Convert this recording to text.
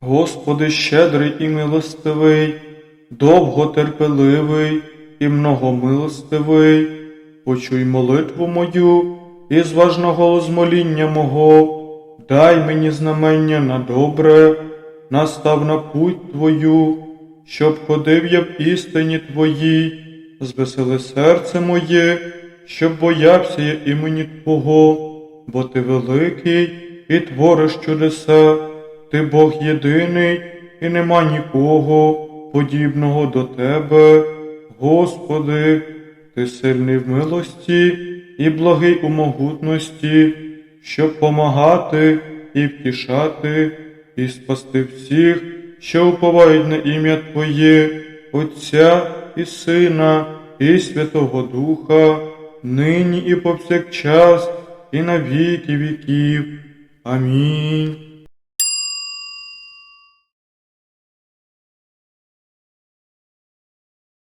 Господи щедрий і милостивий, довготерпеливий і многомилостивий, почуй молитву мою і зважно голос моління мого, дай мені знамення на добре, настав на путь Твою, щоб ходив я в істині Твоїй, звесели серце моє, щоб боявся я імені Твого, бо Ти великий і твориш чудеса, Ти Бог єдиний, і нема нікого подібного до Тебе, Господи, Ти сильний в милості і благий у могутності, щоб помагати і втішати, і спасти всіх, що уповають на ім'я Твоє, Отця і Сина, і Святого Духа, нині і повсякчас, і на віки віків. Амінь.